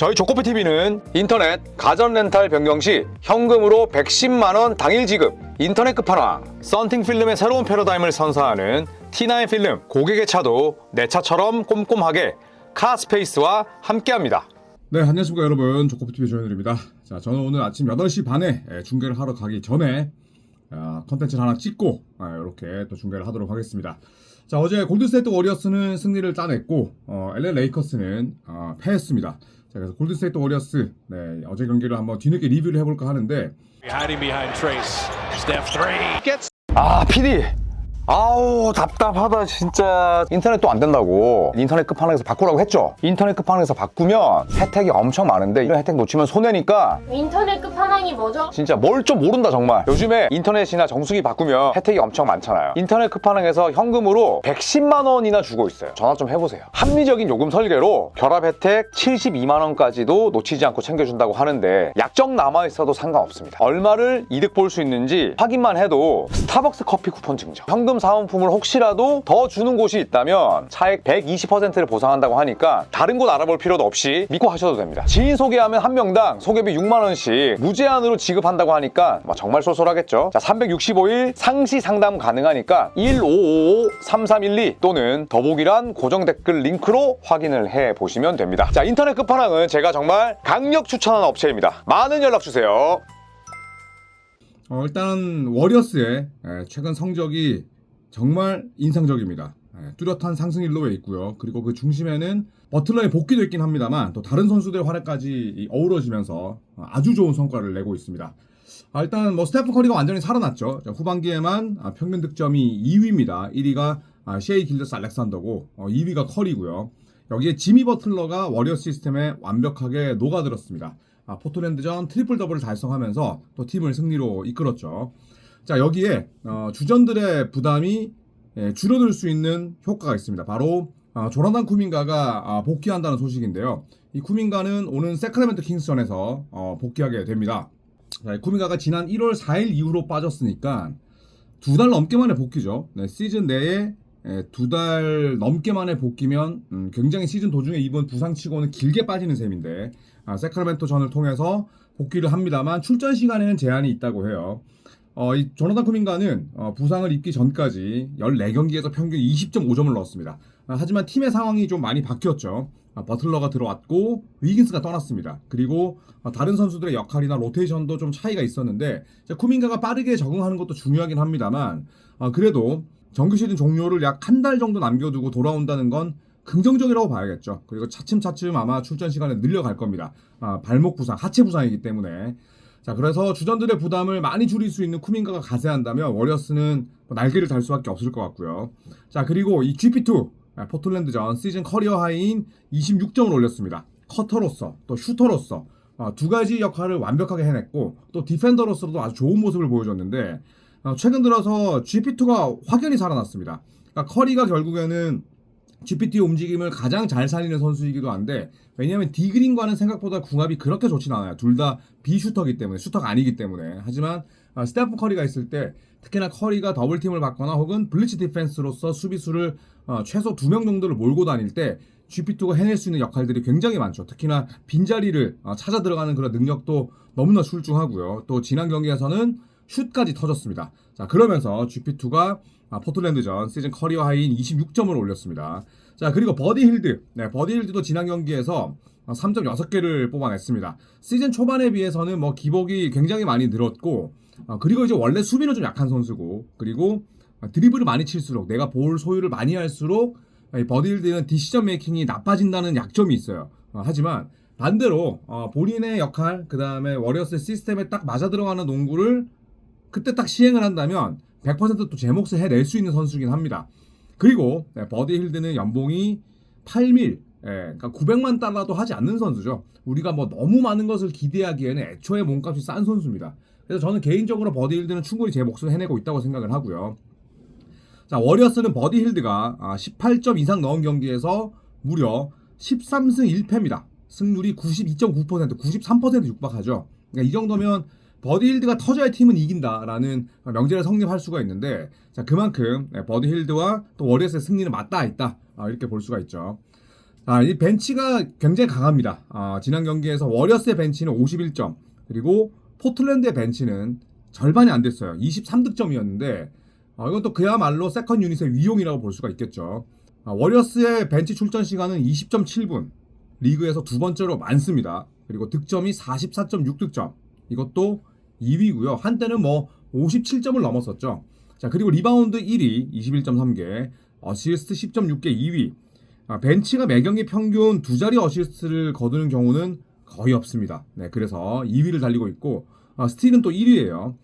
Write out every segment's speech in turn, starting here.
저희 조코피TV는 인터넷 가전 렌탈 변경 시 현금으로 110만 원 당일 지급 인터넷 끝판왕 썬팅 필름의 새로운 패러다임을 선사하는 T9 필름 고객의 차도 내 차처럼 꼼꼼하게 카스페이스와 함께합니다 네, 안녕하십니까 여러분. 조코피TV 조현일입니다. 자, 저는 오늘 아침 8시 반에 예, 중계를 하러 가기 전에 아, 컨텐츠를 하나 찍고 아, 이렇게 또 중계를 하도록 하겠습니다. 자, 어제 골든스테이트 워리어스는 승리를 따냈고 어, LA 레이커스는 어, 패했습니다. 자, 그래서 골든스테이트 워리어스 네, 어제 경기를 한번 뒤늦게 리뷰를 해볼까 하는데. 아 PD 아우 답답하다 진짜. 인터넷 또 안 된다고. 인터넷 끝판왕에서 바꾸라고 했죠? 인터넷 끝판왕에서 바꾸면 혜택이 엄청 많은데 이런 혜택 놓치면 손해니까. 인터넷 끝판왕이 뭐죠? 진짜 뭘 좀 모른다 정말. 요즘에 인터넷이나 정수기 바꾸면 혜택이 엄청 많잖아요. 인터넷 끝판왕에서 현금으로 110만 원이나 주고 있어요. 전화 좀 해보세요. 합리적인 요금 설계로 결합 혜택 72만 원까지도 놓치지 않고 챙겨준다고 하는데 약정 남아있어도 상관없습니다. 얼마를 이득 볼 수 있는지 확인만 해도 스타벅스 커피 쿠폰 증정. 현금 사은품을 혹시라도 더 주는 곳이 있다면 차액 120%를 보상한다고 하니까 다른 곳 알아볼 필요도 없이 믿고 하셔도 됩니다. 지인 소개하면 한 명당 소개비 6만 원씩 무제한으로 지급한다고 하니까 뭐 정말 쏠쏠하겠죠. 자 365일 상시 상담 가능하니까 1555-3312 또는 더보기란 고정 댓글 링크로 확인을 해 보시면 됩니다. 자 인터넷 끝판왕은 제가 정말 강력 추천하는 업체입니다. 많은 연락 주세요. 어, 일단 워리어스의 예, 최근 성적이 정말 인상적입니다. 예, 뚜렷한 상승 일로에 있고요. 그리고 그 중심에는 버틀러의 복귀도 있긴 합니다만 또 다른 선수들의 활약까지 이 어우러지면서 어, 아주 좋은 성과를 내고 있습니다. 아, 일단 뭐 스테픈 커리가 완전히 살아났죠. 자, 후반기에만 아, 평균 득점이 2위입니다. 1위가 아, 셰이 길더스 알렉산더고 어, 2위가 커리고요. 여기에 지미 버틀러가 워리어 시스템에 완벽하게 녹아들었습니다. 아, 포틀랜드전 트리플 더블을 달성하면서 또 팀을 승리로 이끌었죠. 자 여기에 어, 주전들의 부담이 예, 줄어들 수 있는 효과가 있습니다. 바로 아, 조나단 쿠민가가 아, 복귀한다는 소식인데요. 이 쿠민가는 오는 세크라멘토 킹스전에서 어, 복귀하게 됩니다. 자, 이 쿠민가가 지난 1월 4일 이후로 빠졌으니까 두 달 넘게 만에 복귀죠. 네, 시즌 내에 두달 넘게 만에 복귀면 음, 굉장히 시즌 도중에 입은 부상치고는 길게 빠지는 셈인데 아, 세크라멘토 전을 통해서 복귀를 합니다만 출전 시간에는 제한이 있다고 해요. 어, 이 조나단 쿠민가는 어, 부상을 입기 전까지 14경기에서 평균 20.5점을 넣었습니다. 아, 하지만 팀의 상황이 좀 많이 바뀌었죠. 아, 버틀러가 들어왔고 위긴스가 떠났습니다. 그리고 어, 다른 선수들의 역할이나 로테이션도 좀 차이가 있었는데 자, 쿠민가가 빠르게 적응하는 것도 중요하긴 합니다만 어, 그래도 정규 시즌 종료를 약 한 달 정도 남겨두고 돌아온다는 건 긍정적이라고 봐야겠죠. 그리고 차츰차츰 아마 출전 시간을 늘려갈 겁니다. 아, 발목 부상, 하체 부상이기 때문에. 자, 그래서 주전들의 부담을 많이 줄일 수 있는 쿠민가가 가세한다면 워리어스는 뭐 날개를 달 수밖에 없을 것 같고요. 자, 그리고 이 GP2 아, 포틀랜드전 시즌 커리어 하이인 26점을 올렸습니다. 커터로서 또 슈터로서 아, 두 가지 역할을 완벽하게 해냈고 또 디펜더로서도 아주 좋은 모습을 보여줬는데 어, 최근 들어서 GP2가 확연히 살아났습니다. 그러니까 커리가 결국에는 GPT 움직임을 가장 잘 살리는 선수이기도 한데 왜냐하면 디그린과는 생각보다 궁합이 그렇게 좋진 않아요. 둘 다 비슈터기 때문에 슈터가 아니기 때문에 하지만 아, 스테프 커리가 있을 때 특히나 커리가 더블팀을 받거나 혹은 블리치 디펜스로서 수비수를 어, 최소 두 명 정도를 몰고 다닐 때 GP2가 해낼 수 있는 역할들이 굉장히 많죠. 특히나 빈자리를 어, 찾아 들어가는 그런 능력도 너무나 출중하고요. 또 지난 경기에서는 슛까지 터졌습니다. 자 그러면서 GP2가 아, 포틀랜드전 시즌 커리어 하이인 26점을 올렸습니다. 자 그리고 버디 힐드, 네 버디 힐드도 지난 경기에서 3.6개를 뽑아냈습니다. 시즌 초반에 비해서는 뭐 기복이 굉장히 많이 늘었고 아, 그리고 이제 원래 수비는 좀 약한 선수고 그리고 아, 드리블을 많이 칠수록 내가 볼 소유를 많이 할수록 이 버디 힐드는 디시전 메이킹이 나빠진다는 약점이 있어요. 어, 하지만 반대로 어, 본인의 역할 그 다음에 워리어스 시스템에 딱 맞아 들어가는 농구를 그때 딱 시행을 한다면 100%또 제 몫을 해낼 수 있는 선수긴 합니다. 그리고 네, 버디 힐드는 연봉이 8밀, 예, 그러니까 900만 달러도 하지 않는 선수죠. 우리가 뭐 너무 많은 것을 기대하기에는 애초에 몸값이 싼 선수입니다. 그래서 저는 개인적으로 버디 힐드는 충분히 제 몫을 해내고 있다고 생각을 하고요. 자, 워리어스는 버디 힐드가 아, 18점 이상 넣은 경기에서 무려 13승 1패입니다. 승률이 92.9%, 93% 육박하죠. 그러니까 이 정도면 버디 힐드가 터져야 팀은 이긴다라는 명제를 성립할 수가 있는데 자 그만큼 네, 버디 힐드와 또 워리어스의 승리는 맞닿아 있다 아, 이렇게 볼 수가 있죠. 아, 이 벤치가 굉장히 강합니다. 아, 지난 경기에서 워리어스의 벤치는 51점, 그리고 포틀랜드의 벤치는 절반이 안 됐어요. 23득점이었는데, 아, 이건 또 그야말로 세컨 유닛의 위용이라고 볼 수가 있겠죠. 아, 워리어스의 벤치 출전 시간은 20.7분, 리그에서 두 번째로 많습니다. 그리고 득점이 44.6득점, 이것도 2위고요. 한때는 뭐 57점을 넘었었죠. 자, 그리고 리바운드 1위 21.3개, 어시스트 10.6개 2위. 아, 벤치가 매 경기 평균 두 자리 어시스트를 거두는 경우는 거의 없습니다. 네, 그래서 2위를 달리고 있고 아, 스틸은 또 1위예요.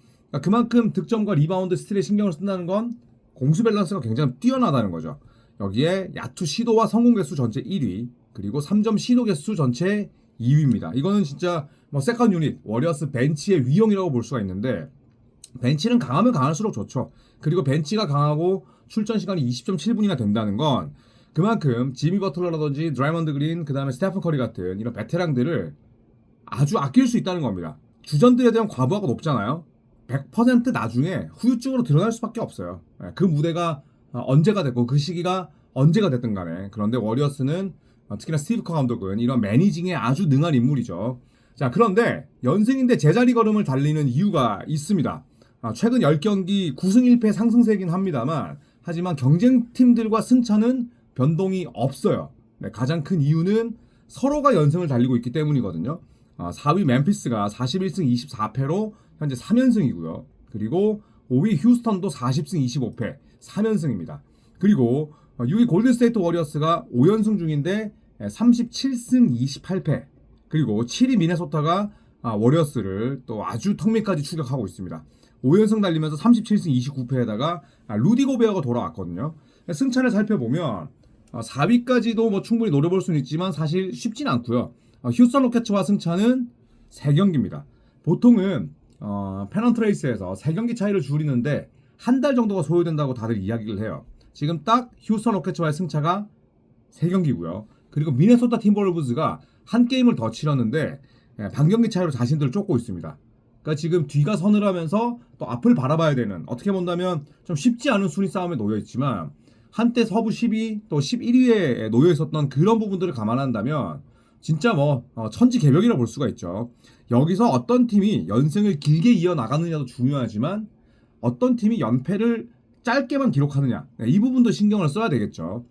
그만큼 득점과 리바운드 스틸에 신경을 쓴다는 건 공수 밸런스가 굉장히 뛰어나다는 거죠. 여기에 야투 시도와 성공 개수 전체 1위, 그리고 3점 시도 개수 전체 2위입니다. 이거는 진짜 뭐 세컨 유닛, 워리어스 벤치의 위용이라고 볼 수가 있는데 벤치는 강하면 강할수록 좋죠. 그리고 벤치가 강하고 출전 시간이 20.7분이나 된다는 건 그만큼 지미 버틀러라든지 드라이먼드 그린, 그 다음에 스테픈 커리 같은 이런 베테랑들을 아주 아낄 수 있다는 겁니다. 주전들에 대한 과부하가 높잖아요. 100% 나중에 후유증으로 드러날 수밖에 없어요. 예, 그 무대가 어, 언제가 됐고 그 시기가 언제가 됐든 간에 그런데 워리어스는 어, 특히나 스티브 커 감독은 이런 매니징에 아주 능한 인물이죠. 자 그런데 연승인데 제자리 걸음을 달리는 이유가 있습니다. 아, 최근 10경기 9승 1패 상승세긴 합니다만 하지만 경쟁팀들과 승차는 변동이 없어요. 네, 가장 큰 이유는 서로가 연승을 달리고 있기 때문이거든요. 아, 4위 멤피스가 41승 24패로 현재 3연승이고요. 그리고 5위 휴스턴도 40승 25패 3연승입니다. 그리고 6위 골든스테이트 워리어스가 5연승 중인데 37승 28패 그리고 7위 미네소타가 아, 워리어스를 또 아주 턱밑까지 추격하고 있습니다. 5연승 달리면서 37승 29패에다가 아, 루디 고베어가 돌아왔거든요. 승차를 살펴보면 4위까지도 뭐 충분히 노려볼 수는 있지만 사실 쉽진 않고요. 어, 휴스턴 로켓츠와 승차는 3경기입니다. 보통은 어, 페넌트 레이스에서 3경기 차이를 줄이는데 한 달 정도가 소요된다고 다들 이야기를 해요. 지금 딱 휴스턴 로켓츠와의 승차가 3경기고요. 그리고 미네소타 팀볼브즈가 한 게임을 더 치렀는데 예, 반경기 차이로 자신들을 쫓고 있습니다. 그러니까 지금 뒤가 선을하면서 또 앞을 바라봐야 되는 어떻게 본다면 좀 쉽지 않은 순위 싸움에 놓여 있지만 한때 서부 10위 또 11위에 놓여 있었던 그런 부분들을 감안한다면 진짜 뭐 어, 천지개벽이라 볼 수가 있죠. 여기서 어떤 팀이 연승을 길게 이어 나가느냐도 중요하지만 어떤 팀이 연패를 짧게만 기록하느냐 네, 이 부분도 신경을 써야 되겠죠.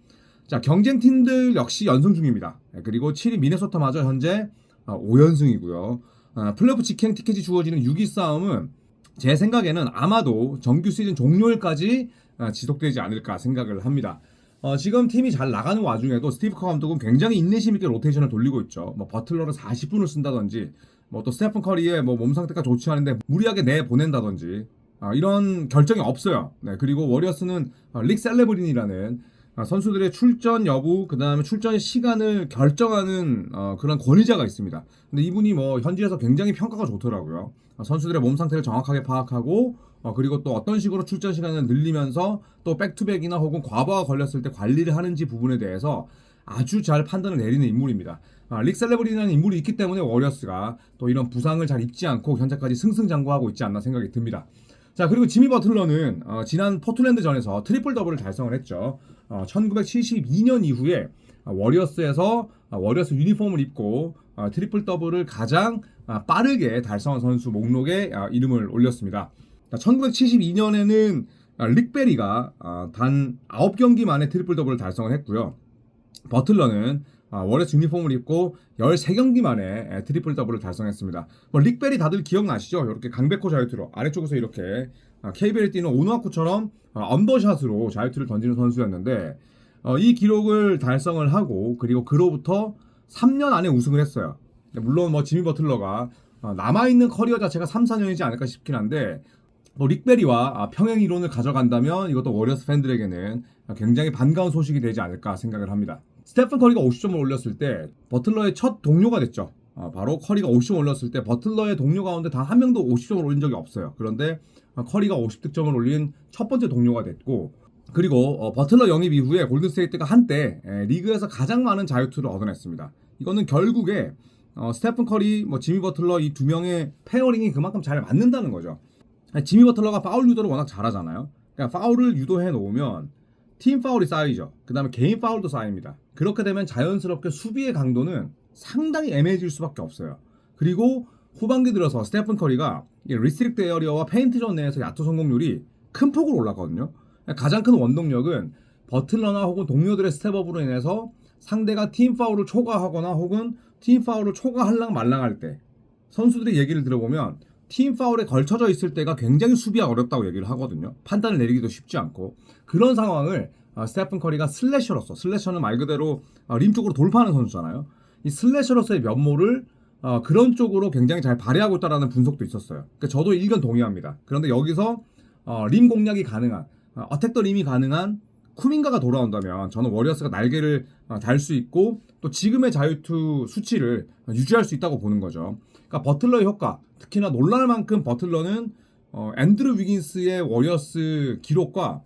자 경쟁 팀들 역시 연승 중입니다. 네, 그리고 7위 미네소타마저 현재 어, 5연승이고요. 어, 플레이오프 직행 티켓이 주어지는 6위 싸움은 제 생각에는 아마도 정규 시즌 종료일까지 어, 지속되지 않을까 생각을 합니다. 어, 지금 팀이 잘 나가는 와중에도 스티브 커 감독은 굉장히 인내심 있게 로테이션을 돌리고 있죠. 뭐 버틀러를 40분을 쓴다든지 뭐 또 스테픈 커리의 뭐 몸 상태가 좋지 않은데 무리하게 내 보낸다든지 아, 이런 결정이 없어요. 네, 그리고 워리어스는 어, 릭 셀레브린이라는 아, 선수들의 출전 여부, 그 다음에 출전 시간을 결정하는 어, 그런 권위자가 있습니다. 근데 이분이 뭐 현지에서 굉장히 평가가 좋더라고요. 아, 선수들의 몸 상태를 정확하게 파악하고, 어, 그리고 또 어떤 식으로 출전 시간을 늘리면서 또 백투백이나 혹은 과부하가 걸렸을 때 관리를 하는지 부분에 대해서 아주 잘 판단을 내리는 인물입니다. 아, 릭 셀레브리라는 인물이 있기 때문에 워리어스가 또 이런 부상을 잘 입지 않고 현재까지 승승장구하고 있지 않나 생각이 듭니다. 자 그리고 지미 버틀러는 어, 지난 포틀랜드전에서 트리플 더블을 달성을 했죠. 어, 1972년 이후에 어, 워리어스에서 어, 워리어스 유니폼을 입고 어, 트리플 더블을 가장 아, 빠르게 달성한 선수 목록에 아, 이름을 올렸습니다. 1972년에는 아, 릭베리가 아, 단 9경기 만에 트리플 더블을 달성을 했고요. 버틀러는 아, 월요스 유니폼을 입고 13경기 만에 에, 트리플 더블을 달성했습니다. 뭐 릭벨이 다들 기억나시죠? 이렇게 강백호 자유투로 아래쪽에서 이렇게 아, KBL에 뛰는 오누아쿠처럼 아, 언더샷으로 자유투를 던지는 선수였는데 어, 이 기록을 달성을 하고 그리고 그로부터 3년 안에 우승을 했어요. 물론 뭐 지미 버틀러가 어, 남아있는 커리어 자체가 3, 4년이지 않을까 싶긴 한데 뭐 릭베리와 아, 평행 이론을 가져간다면 이것도 워리어스 팬들에게는 굉장히 반가운 소식이 되지 않을까 생각을 합니다. 스테픈 커리가 50점을 올렸을 때 버틀러의 첫 동료가 됐죠. 어, 바로 커리가 50점 올렸을 때 버틀러의 동료 가운데 단 한 명도 50점을 올린 적이 없어요. 그런데 어, 커리가 50득점을 올린 첫 번째 동료가 됐고 그리고 어, 버틀러 영입 이후에 골든스테이트가 한때 에, 리그에서 가장 많은 자유투를 얻어냈습니다. 이거는 결국에 어, 스테픈 커리, 뭐 지미 버틀러 이 두 명의 페어링이 그만큼 잘 맞는다는 거죠. 지미 버틀러가 파울 유도를 워낙 잘하잖아요. 그러니까 파울을 유도해 놓으면 팀 파울이 쌓이죠. 그 다음에 개인 파울도 쌓입니다. 그렇게 되면 자연스럽게 수비의 강도는 상당히 애매해질 수밖에 없어요. 그리고 후반기 들어서 스테픈 커리가 이 리스트릭트 에어리어와 페인트 존 내에서 야투 성공률이 큰 폭으로 올랐거든요. 가장 큰 원동력은 버틀러나 혹은 동료들의 스텝업으로 인해서 상대가 팀 파울을 초과하거나 혹은 팀 파울을 초과할랑 말랑할 때 선수들의 얘기를 들어보면 팀 파울에 걸쳐져 있을 때가 굉장히 수비가 어렵다고 얘기를 하거든요. 판단을 내리기도 쉽지 않고 그런 상황을 어, 스테픈 커리가 슬래셔로서 슬래셔는 말 그대로 어, 림 쪽으로 돌파하는 선수잖아요. 이 슬래셔로서의 면모를 어, 그런 쪽으로 굉장히 잘 발휘하고 있다라는 분석도 있었어요. 그러니까 저도 일견 동의합니다. 그런데 여기서 어, 림 공략이 가능한 어, 어택더 림이 가능한 쿠민가가 돌아온다면 저는 워리어스가 날개를 어, 달수 있고 또 지금의 자유투 수치를 어, 유지할 수 있다고 보는 거죠. 그러니까 버틀러의 효과, 특히나 놀랄 만큼 버틀러는 어, 앤드루 위긴스의 워리어스 기록과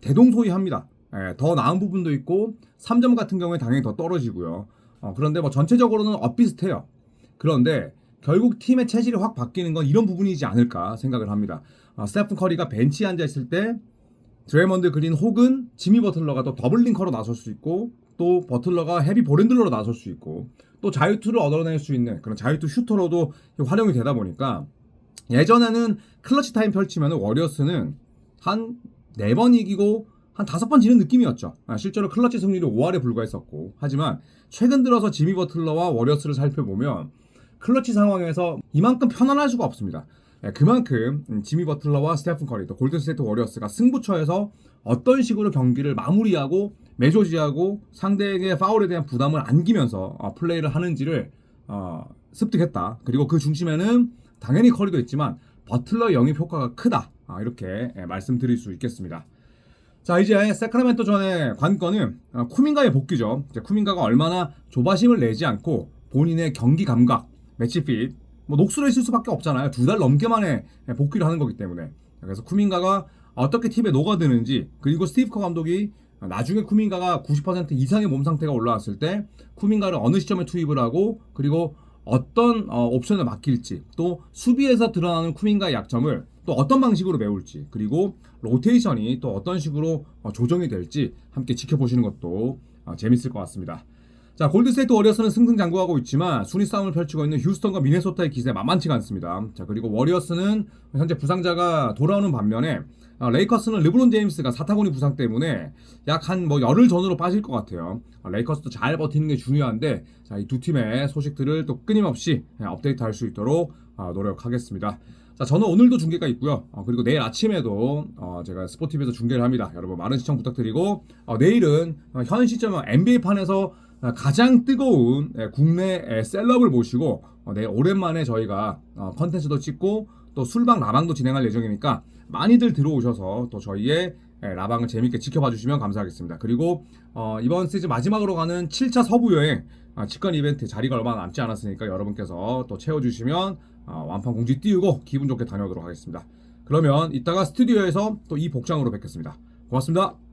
대동소이합니다. 예, 더 나은 부분도 있고 3점 같은 경우에 당연히 더 떨어지고요. 어, 그런데 뭐 전체적으로는 엇비슷해요. 그런데 결국 팀의 체질이 확 바뀌는 건 이런 부분이지 않을까 생각을 합니다. 어, 스테픈 커리가 벤치에 앉아 있을 때 드레먼드 그린 혹은 지미 버틀러가 또 더블링커로 나설 수 있고 또 버틀러가 헤비 보렌들러로 나설 수 있고 또 자유투를 얻어낼 수 있는 그런 자유투 슈터로도 활용이 되다 보니까 예전에는 클러치 타임 펼치면 워리어스는 한 네 번 이기고 한 다섯 번 지는 느낌이었죠. 아, 실제로 클러치 승률이 5할에 불과했었고 하지만 최근 들어서 지미 버틀러와 워리어스를 살펴보면 클러치 상황에서 이만큼 편안할 수가 없습니다. 예, 그만큼 음, 지미 버틀러와 스테픈 커리 또 골든스테이트 워리어스가 승부처에서 어떤 식으로 경기를 마무리하고 매조지하고 상대에게 파울에 대한 부담을 안기면서 어, 플레이를 하는지를 어, 습득했다. 그리고 그 중심에는 당연히 커리도 있지만 버틀러 영입 효과가 크다. 아, 이렇게 예, 말씀드릴 수 있겠습니다. 자 이제 세크라멘토 전의 관건은 어, 쿠민가의 복귀죠. 이제 쿠민가가 얼마나 조바심을 내지 않고 본인의 경기 감각, 매치 핏, 뭐 녹슬어 있을 수밖에 없잖아요. 두 달 넘게 만에 복귀를 하는 거기 때문에. 그래서 쿠민가가 어떻게 팀에 녹아드는지 그리고 스티브 커 감독이 나중에 쿠민가가 90% 이상의 몸 상태가 올라왔을 때 쿠민가를 어느 시점에 투입을 하고 그리고 어떤 어, 옵션을 맡길지 또 수비에서 드러나는 쿠민가의 약점을 또 어떤 방식으로 메울지 그리고 로테이션이 또 어떤 식으로 어, 조정이 될지 함께 지켜보시는 것도 어, 재밌을 것 같습니다. 자 골드스테이트 워리어스는 승승장구하고 있지만 순위 싸움을 펼치고 있는 휴스턴과 미네소타의 기세 만만치가 않습니다. 자 그리고 워리어스는 현재 부상자가 돌아오는 반면에 어, 레이커스는 르브론 제임스가 사타구니 부상 때문에 약 한 뭐 열흘 전으로 빠질 것 같아요. 어, 레이커스도 잘 버티는 게 중요한데 이두 팀의 소식들을 또 끊임없이 예, 업데이트할 수 있도록 어, 노력하겠습니다. 자, 저는 오늘도 중계가 있고요. 어, 그리고 내일 아침에도 어, 제가 스포티비에서 중계를 합니다. 여러분 많은 시청 부탁드리고 어, 내일은 어, 현 시점 NBA 판에서 어, 가장 뜨거운 예, 국내 예, 셀럽을 모시고 어, 내일 오랜만에 저희가 어, 컨텐츠도 찍고 또 술방 라방도 진행할 예정이니까 많이들 들어오셔서 또 저희의 예, 라방을 재밌게 지켜봐 주시면 감사하겠습니다. 그리고 어, 이번 시즌 마지막으로 가는 7차 서부 여행 아, 직관 이벤트 자리가 얼마 남지 않았으니까 여러분께서 또 채워주시면 어, 완판 공지 띄우고 기분 좋게 다녀오도록 하겠습니다. 그러면 이따가 스튜디오에서 또 이 복장으로 뵙겠습니다. 고맙습니다.